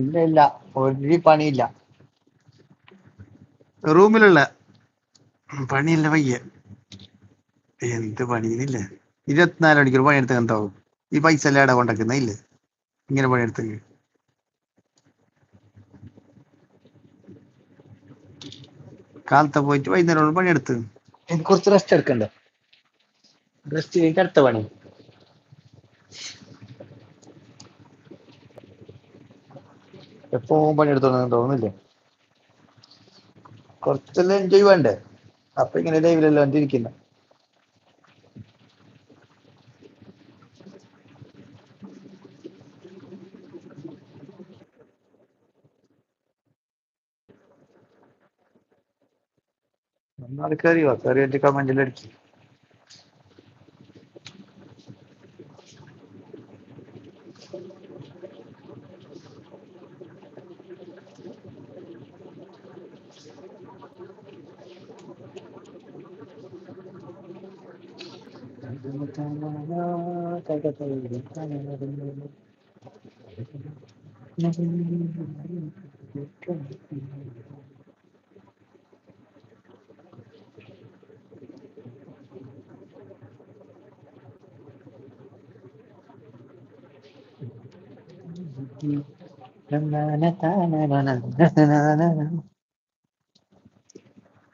ഇല്ല ഇല്ല ഒരു പണിയില്ല. റൂമിലുള്ള പണിയില്ല പയ്യ. എന്ത് പണിയില്ല ഇരുപത്തിനാല് മണിക്കൂർ പണിയെടുത്ത് എന്താവും? ഈ പൈസ എല്ലാം ഇട കൊണ്ടാക്കുന്ന ഇല്ലേ? ഇങ്ങനെ പണിയെടുത്ത്. കാലത്തെ പോയിട്ട് വൈകുന്നേരം പണിയെടുത്ത്. എനിക്ക് കുറച്ച് റെസ്റ്റ് എടുക്കണ്ടേ? റെസ്റ്റ് കഴിഞ്ഞിട്ട് അടുത്ത പണി. എപ്പോഴും പണിയെടുത്തോന്ന് തോന്നുന്നില്ലേ? കുറച്ചെല്ലാം എൻജോയ് വേണ്ടേ? അപ്പൊ ഇങ്ങനെ ലൈവിലെല്ലാം ഇരിക്കുന്ന ഒന്നാൾ കയറിയോ കയറിയിട്ട്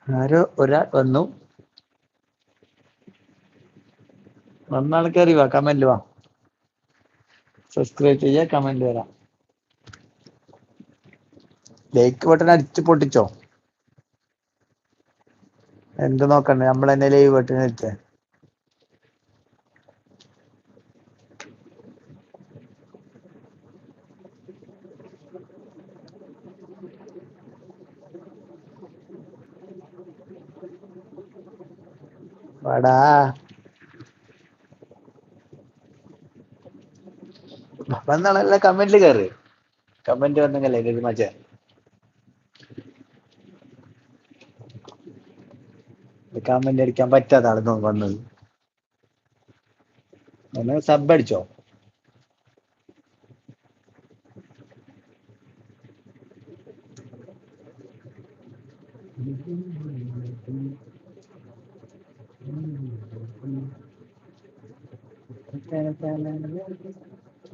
ആരോ ഒരാൾ വന്നു. വന്നാൾ കയറി വാ കമന്റ് വാ. സബ്സ്ക്രൈബ് ചെയ്യ കമന്റ് വരാം. ലൈക്ക് ബട്ടൺ അടിച്ച് പൊട്ടിച്ചോ? എന്ത് നോക്കണ്ടേ? നമ്മൾ തന്നെ ലൈവ് ബട്ടൺ അടിച്ചേ വാടാ. വന്നാളല്ല കമന്റിൽ കയറ് കമന്റ് വന്നെങ്കിലേ ഗതിമാച്ച കമന്റ് അടിക്കാൻ പറ്റാത്ത ആളെന്ന് വന്നത്. സബ് അടിച്ചോ?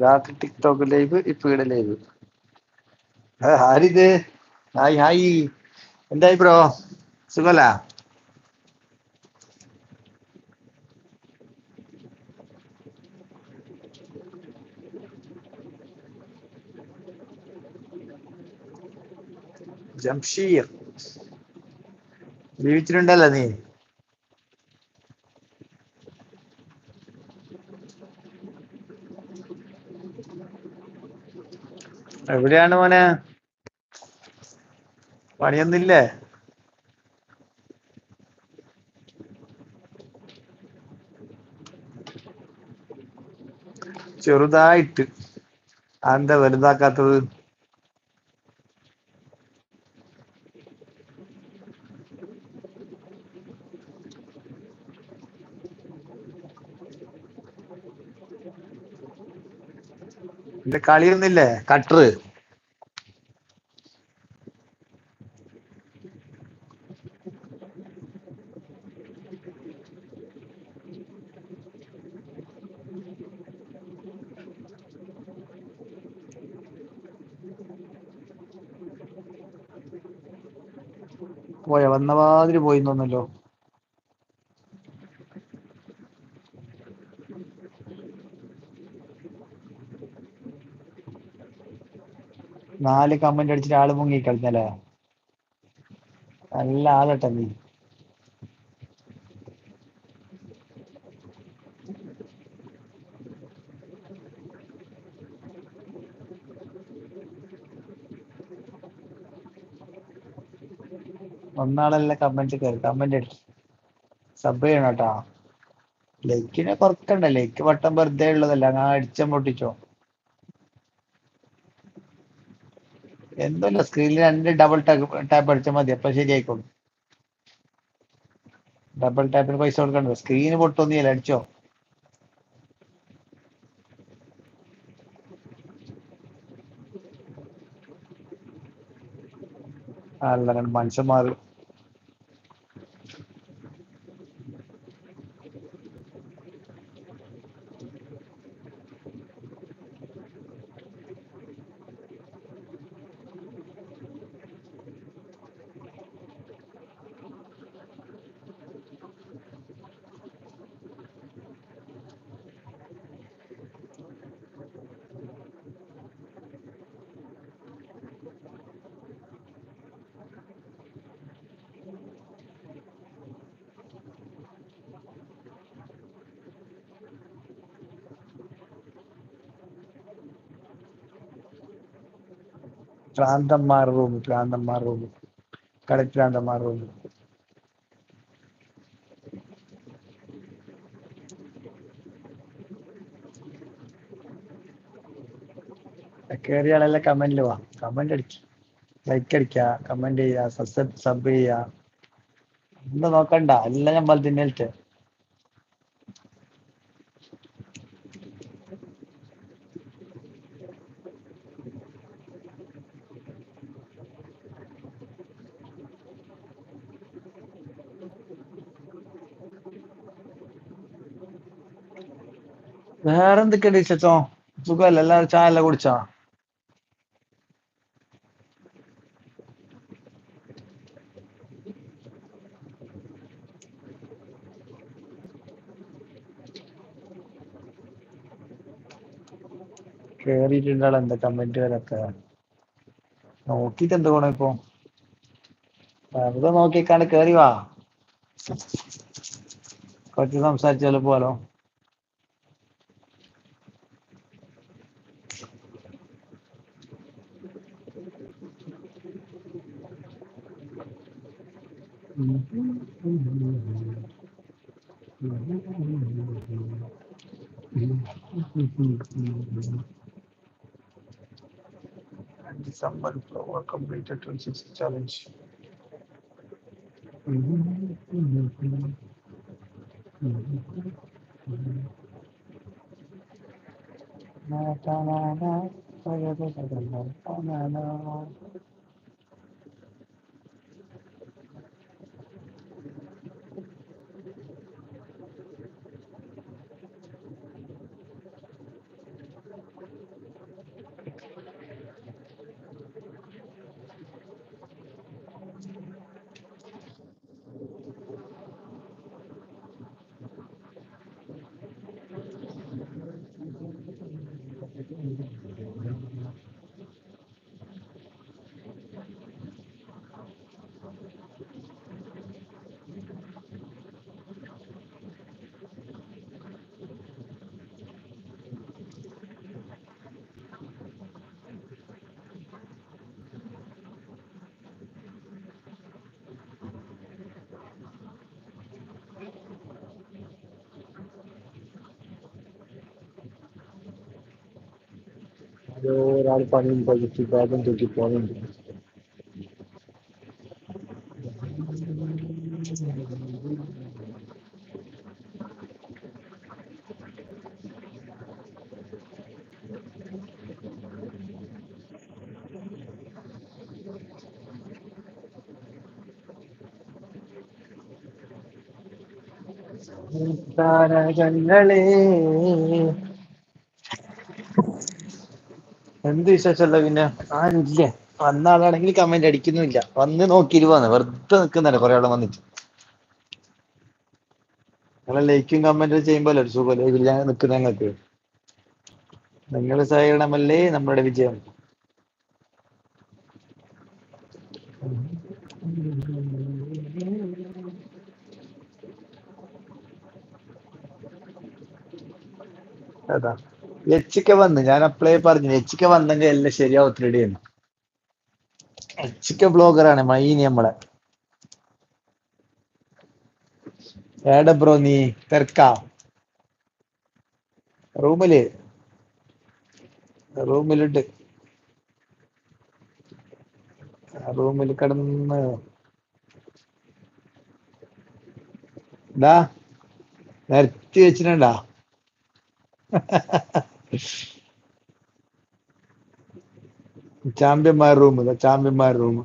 രാത്രി ടിക്ടോക്ക് ലൈവ് ഇപ്പൊ ഇവിടെ ലൈവ് ആരിത്? Hi hi. എന്തായി ബ്രോ? സുഖല്ല? ജംഷീർ. ജീവിച്ചിട്ടുണ്ടല്ലോ നീ? എവിടെയാണ് മോനെ? പണിയൊന്നില്ലേ ചെറുതായിട്ട്. എന്താ വലുതാക്കാത്തത്? എന്റെ കളിയൊന്നില്ലേ കട്ടറ്. പോയ പോയി തോന്നല്ലോ നാല് കമന്റ് അടിച്ചിട്ട് ആൾ മുങ്ങി കളഞ്ഞല്ലേ നല്ല ആളട്ടെ നീ. ഒന്നാളല്ല കമന്റ് കയറി കമന്റ് അടിച്ചു സബ് ചെയ്യണം കേട്ടാ. ലൈക്കിനെ കുറക്കണ്ട ലൈക്ക് വട്ടം വെറുതെ ഉള്ളതല്ല ഞാൻ അടിച്ച പൊട്ടിച്ചോ. എന്തല്ല സ്ക്രീനിൽ രണ്ട് ഡബിൾ ടാപ്പ് അടിച്ചാൽ മതി അപ്പൊ ശരിയായിക്കോളും. ഡബിൾ ടാപ്പിന് പൈസ കൊടുക്കണ്ട സ്ക്രീന് പൊട്ടൊന്നുമില്ല അടിച്ചോ. അല്ല മനുഷ്യന്മാർ പ്രാന്തന്മാർ റൂം പ്രാന്തന്മാർ റൂം. കളിപ്രാന്തന്മാർ റൂം. കയറിയ ആളെല്ലാം കമന്റിൽ വാ. കമന്റ് അടിക്ക. ലൈക്ക് അടിക്ക കമന്റ് ചെയ്യാ സബ് സബ് ചെയ്യാ ഒന്നും നോക്കണ്ട. എല്ലാം ഞാൻ തിന്നലിട്ട് വേറെ എന്തൊക്കെയുണ്ട് വിശേഷം? സുഖമല്ല? എല്ലാവരും ചായ എല്ലാം കുടിച്ചാ? കേറിയിട്ടുണ്ടാളെ എന്താ കമന്റുകളൊക്കെ നോക്കിട്ട് എന്ത് ഗുണം ഇപ്പൊ? വെറുതെ നോക്കിക്കാണ്ട് കേറി വാ. കുറച്ച് സംസാരിച്ചാലും പോലോ And December flower completed 26 challenge. Na na na na, na na na, na na na. പണിയും പകുതി ഭാഗം തൂക്കി പോകുന്നുണ്ട് താരകങ്ങളെ എന്ത് വിശേഷമല്ല പിന്നെ? ഇല്ല. വന്ന ആളാണെങ്കിൽ കമന്റ് അടിക്കുന്നില്ല വന്ന് നോക്കിയിരുവാന്ന് വെറുതെ നിൽക്കുന്നല്ല കുറെ ആളെ വന്നിട്ട്. നിങ്ങളെ ലൈക്കും കമന്റും ചെയ്യുമ്പോൾ ഒരു സുഖം ഇതിൽ ഞാൻ നിൽക്കുന്ന ഞങ്ങൾക്ക് നിങ്ങളുടെ സഹകരണമല്ലേ? നമ്മുടെ വിജയം. അതാ. എച്ച് കെ വന്ന്. ഞാൻ അപ്ലൈ പറഞ്ഞു. എച്ച് കെ വന്നെങ്കിൽ എല്ലാം ശരിയാവും. ത്രീ ഡി എച്ച് കെ ബ്ലോഗറാണ് മൈനി നമ്മളെ. ഏടെ ബ്രോ നീ തിരക്കാ? റൂമിൽ റൂമിലിട്ട് റൂമിൽ കിടന്ന്. ഡാ നിരത്തി വെച്ചിട്ടുണ്ടാ? ചാമ്പ്യന്മാർ റൂം ചാമ്പ്യന്മാർ റൂം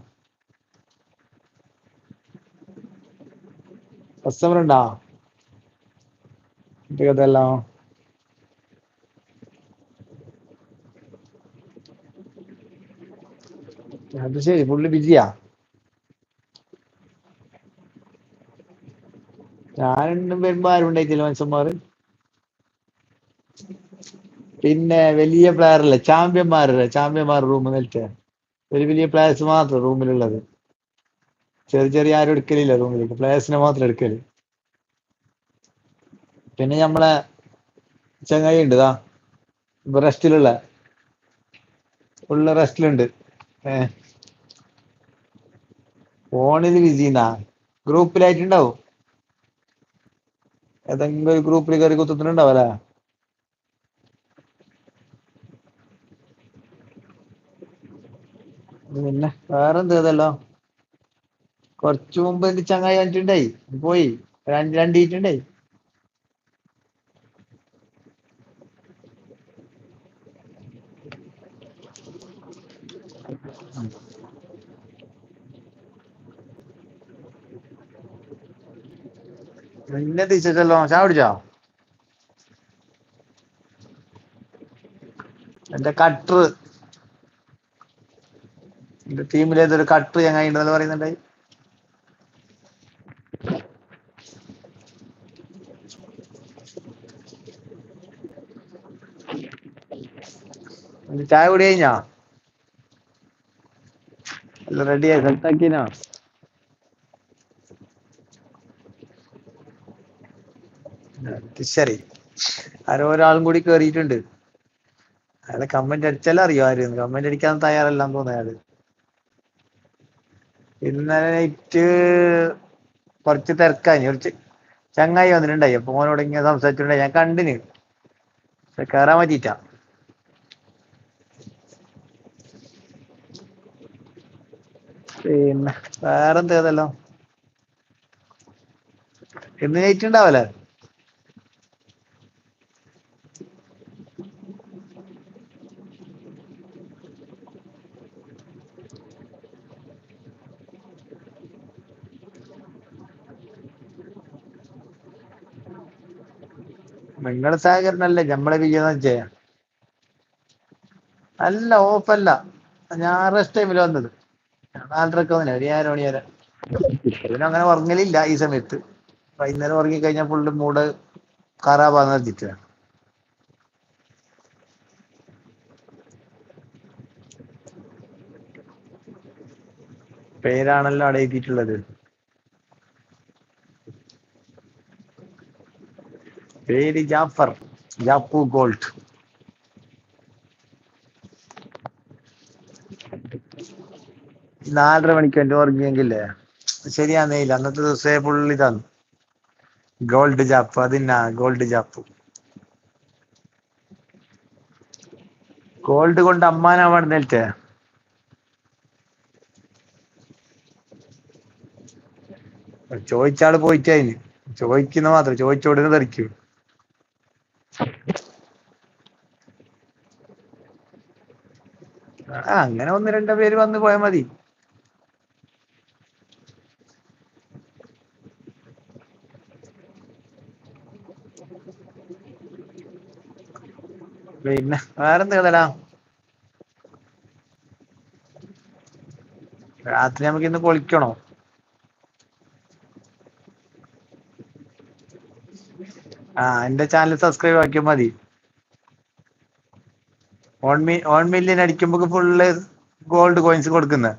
കസ്റ്റമർ ഉണ്ടാ? ഇതെല്ലാം അത് ശരി പുള്ളി ബിസിയാ ഞാനും വരുമ്പോ ആരുണ്ടായി മനുഷ്യന്മാർ പിന്നെ വലിയ പ്ലെയറല്ല ചാമ്പ്യന്മാർ ചാമ്പ്യന്മാർ റൂം നിൽക്കെ വലിയ വലിയ പ്ലെയേഴ്സ് മാത്രം റൂമിലുള്ളത് ചെറിയ ചെറിയ ആരും എടുക്കലില്ല റൂമിലേക്ക് പ്ലെയേഴ്സിനെ മാത്രം എടുക്കൽ. പിന്നെ നമ്മളെ ചങ്ങായി ഉണ്ട് ഇതാ റെസ്റ്റിലുള്ള ഉള്ള റെസ്റ്റിലുണ്ട് ഏ. ഫോണിൽ ബിസിന്നാ ഗ്രൂപ്പിലായിട്ടുണ്ടാവും ഏതെങ്കിലും ഒരു ഗ്രൂപ്പിൽ കയറി കുത്തുന്നുണ്ടാവല്ലേ പിന്നെ വേറെന്ത് ഇതല്ലോ കുറച്ചു മുമ്പ് എന്ത് ചങ്ങായി കണ്ടിട്ടുണ്ടായി പോയി. രണ്ട് രണ്ടീറ്റുണ്ടായി. പിന്നെ തിരിച്ചല്ലോ ചാ പിടിച്ചോ എന്റെ കട്ടർ എന്റെ ടീമിലെ ഏതൊരു കട്ട് ചങ്ങായി ഉണ്ടെന്ന് പറയുന്നുണ്ടായി ചായ കുടി കഴിഞ്ഞാ? റെഡിയായി സെറ്റാക്കിനാ? ശരി. ആരോ ഒരാളും കൂടി കേറിയിട്ടുണ്ട്. അയാളെ കമന്റ് അടിച്ചാലും അറിയോ ആര്. കമന്റ് അടിക്കാൻ തയ്യാറല്ലാന്ന് തോന്നുന്നു അയാൾ. ഇന്നലെ നൈറ്റ് കുറച്ച് തിരക്കാഞ്ഞു കുറച്ച് ചങ്ങായി വന്നിട്ടുണ്ടായി. അപ്പൊ ഓനോട് ഇങ്ങനെ സംസാരിച്ചിട്ടുണ്ടായി. ഞാൻ കണ്ടിന് പക്ഷെ കേറാൻ പറ്റിയിട്ട പിന്നെ വേറെന്തേതല്ലോ ഇന്ന് നൈറ്റ് ഉണ്ടാവല്ലേ നിങ്ങളെ സഹകരണല്ലേ? നമ്മളെ വിജയം ചെയ്യാം. അല്ല ഓഫല്ല. റെസ്റ്റ് ടൈമിൽ വന്നത്. നാലരക്ക് വന്നില്ല ഒരു ഏഴര മണി വരെ. പിന്നെ അങ്ങനെ ഉറങ്ങലില്ല ഈ സമയത്ത്. വൈകുന്നേരം ഉറങ്ങിക്കഴിഞ്ഞാൽ ഫുള്ള് മൂട് ഖറാബാന്ന് വെച്ചിട്ട് പേരാണല്ലോ അവിടെ പേര് ജാഫർ ജാപ്പു ഗോൾഡ്. നാലര മണിക്ക് എന്റെ ഉറങ്ങിയെങ്കിലേ. ശരിയാന്നേ ഇല്ല അന്നത്തെ ദിവസേ പുള്ളി തന്നു ഗോൾഡ് ജാപ്പ് അതിന്നാ ഗോൾഡ് ജാപ്പ്. ഗോൾഡ് കൊണ്ട് അമ്മാനാ നേരത്തെ. ചോദിച്ചാൾ പോയിട്ടതിന് ചോദിക്കുന്ന മാത്രം ചോദിച്ചോടുന്ന് തെറിക്കും ആ അങ്ങനെ ഒന്ന് രണ്ട് പേര് വന്ന് പോയാൽ മതി. പിന്നെ വേറെന്ത് കഥടാ രാത്രി നമുക്ക് ഇന്ന് പൊളിക്കണോ ആ എന്റെ ചാനൽ സബ്സ്ക്രൈബ് ആക്കിയാൽ മതി. ഓൺ മി ഓൺ മില്യൻ അടിക്കുമ്പോൾ ഫുള്ള് ഗോൾഡ് കോയിൻസ് കൊടുക്കുന്നത്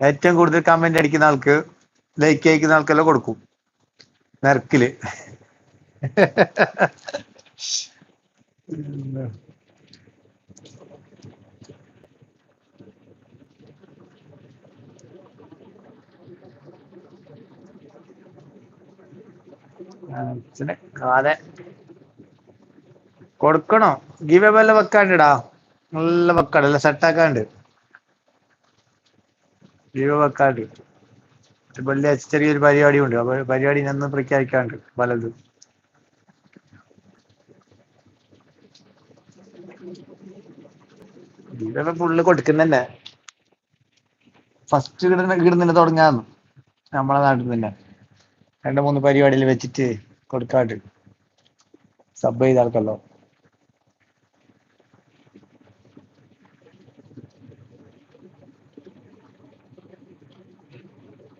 ഏറ്റവും കൂടുതൽ കമന്റ് അടിക്കുന്ന ആൾക്ക് ലൈക്ക് അയക്കുന്ന ആൾക്കെല്ലാം കൊടുക്കും. നിരക്കിൽ. കാലെ കൊടുക്കണോ? ഗീവ് എല്ലാം വെക്കാണ്ടിടാ നല്ല വെക്കാട് നല്ല സെറ്റാക്കാണ്ട് ഗീവ് വെക്കാണ്ട് വെള്ളിയാഴ്ച ചെറിയൊരു പരിപാടി ഉണ്ട് അപ്പൊ പരിപാടി നിന്ന് പ്രഖ്യാപിക്കാണ്ട് പലതും. ഗീവ ഫുള്ള് കൊടുക്കുന്നന്നെ ഫസ്റ്റ് കിടന്ന് കിടന്നിട്ട് തുടങ്ങാന്ന്. നമ്മളെ നാട്ടിൽ തന്നെ. രണ്ട് മൂന്ന് പരിപാടിയിൽ വെച്ചിട്ട് കൊടുക്കാണ്ട്. സബ് ചെയ്ത ആൾക്കല്ലോ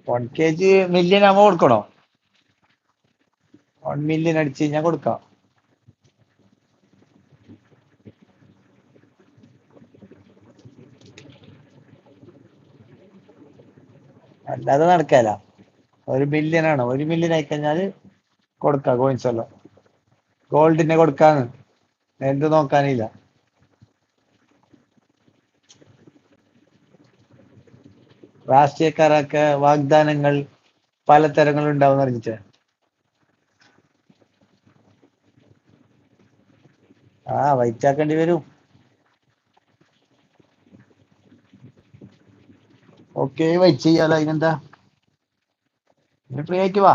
വൺ കെ ജി മില്യൺ ആകുമ്പോൾ കൊടുക്കണോ? വൺ മില്യൺ അടിച്ച് കഴിഞ്ഞാൽ കൊടുക്കാം. അല്ലാതെ നടക്കാല ഒരു മില്യൺ ആണ്. ഒരു മില്യൺ ആയി കഴിഞ്ഞാൽ കൊടുക്കാം കോയിൻസ് എല്ലാം. ഗോൾഡിനെ കൊടുക്കാന്ന്. എന്ത് നോക്കാനില്ല. രാഷ്ട്രീയക്കാരൊക്കെ വാഗ്ദാനങ്ങൾ പലതരങ്ങൾ ഉണ്ടാവും അറിഞ്ഞിട്ട്. ആ വൈറ്റാക്കേണ്ടി വരും. ഓക്കെ വൈറ്റ് ചെയ്യാലോ അതിനെന്താ? ഫ്രീ ആയിട്ട് വാ.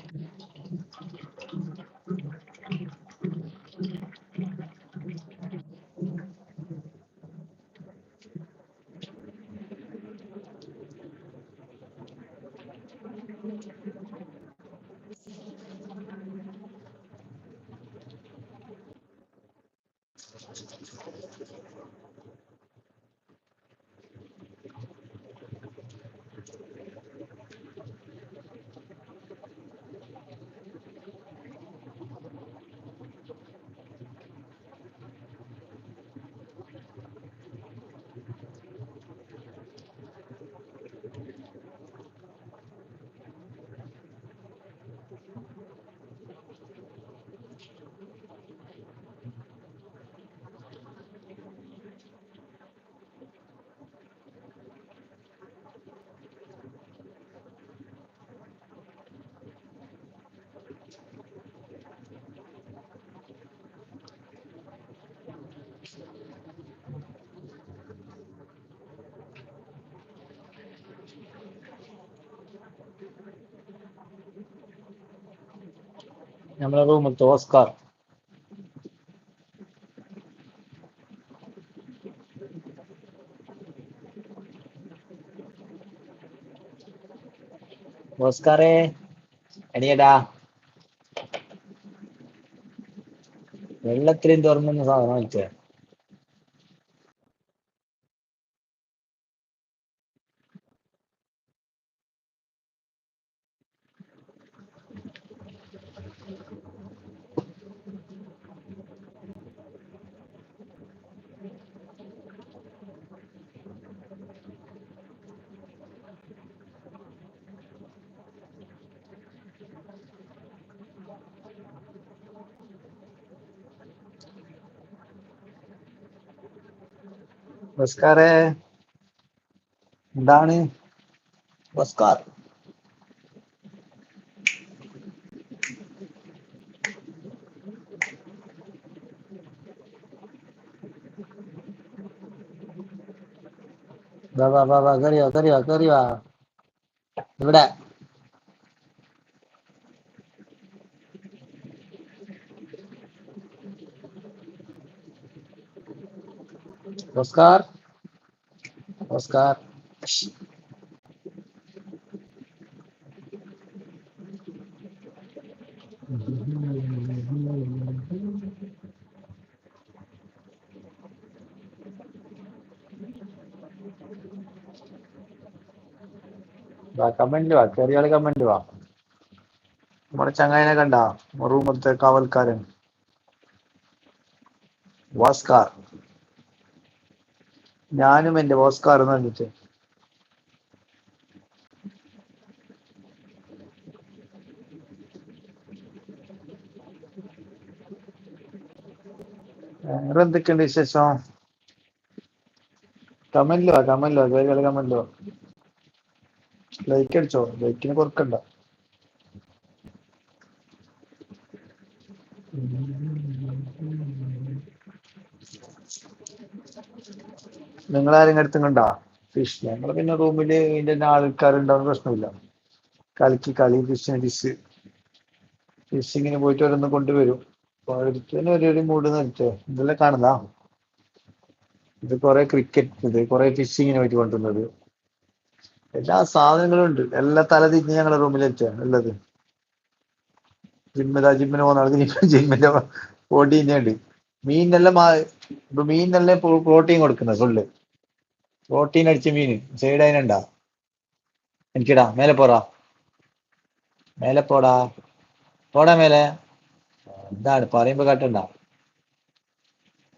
നമ്മളെ റൂമിലത്തെ ഓസ്കാർ ഓസ്കാറേ അടിയടാ വെള്ളത്തിലും തുറന്ന സാധനം വെച്ചേ നമസ്കാരേ എന്താണ് നമസ്കാർ വാ വാ വാ വാ കറിയോ കറിയോ കറിയോ ഇവിടെ നമസ്കാർ നമസ്കാർ കമന്റ് വാ ചെറിയ കമന്റ് വാ. നമ്മുടെ ചങ്ങായിനെ കണ്ട റൂമത്തെ കാവൽക്കാരൻ. വാസ്കാർ. ഞാനും എന്റെ ഓസ്കാർ എന്ന് പറഞ്ഞിട്ട്. വേറെ എന്തൊക്കെയുണ്ട് വിശേഷം? കമന്റിലോ കമന്റിലോ വേറെ കമന്റിലോ ലൈക്ക് അടിച്ചോ? ലൈക്കിന് കൊടുക്കണ്ട നിങ്ങൾ ആരെങ്കിലും അടുത്തും ഫിഷ് ഞങ്ങൾ പിന്നെ റൂമിൽ ഇതിന്റെ ആൾക്കാരുണ്ടാവുന്ന പ്രശ്നമില്ല. കളിക്ക് കളി ഫിഷിന് ഫിഷ് ഫിഷിങ്ങിന് പോയിട്ട് ഓരോന്ന് കൊണ്ടുവരും. അപ്പൊ ഒരുത്തന് ഒരു ഒരു നിർത്തേ ഇതെല്ലാം കാണുന്നതാ. ഇത് കുറെ ക്രിക്കറ്റ് ഇത് കുറെ ഫിഷിങ്ങിന് പോയിട്ട് കൊണ്ടുവന്നത്. എല്ലാ സാധനങ്ങളും ഉണ്ട്. എല്ലാ തല തിരിഞ്ഞ് ഞങ്ങളുടെ വെച്ചാ ഉള്ളത്. ജിമ്മിതാ ജിമ്മിന് പോകുന്ന ജിമ്മിന്റെ ബോഡി ഉണ്ട് മീനിനെല്ലാം മാ- ഇപ്പൊ മീനിനെല്ലാം പ്രോട്ടീൻ കൊടുക്കുന്നത് ഫുള്ള് പ്രോട്ടീൻ അടിച്ച മീൻ സൈഡ് അതിനുണ്ടാ എനിക്കിടാ മേലെ പോറാ മേലെ പോടാ പോടാ മേലെ എന്താണ് പറയുമ്പോ കേട്ടണ്ട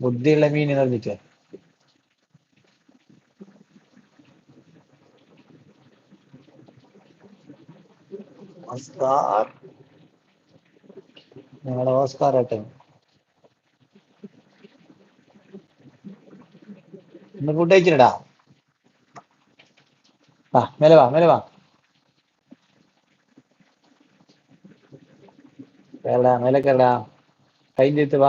ബുദ്ധിയുള്ള മീൻ നിർമ്മിച്ച ഓസ്കാർ ഞങ്ങളുടെ ഓസ്കാർ ഏട്ടൻ ഇന്ന് ഫുഡ് കഴിച്ചിട്ടാ വാ മേലെ വാ മേലെ വാ കേരള മേലെ കേരള കൈന്റെ അടുത്ത്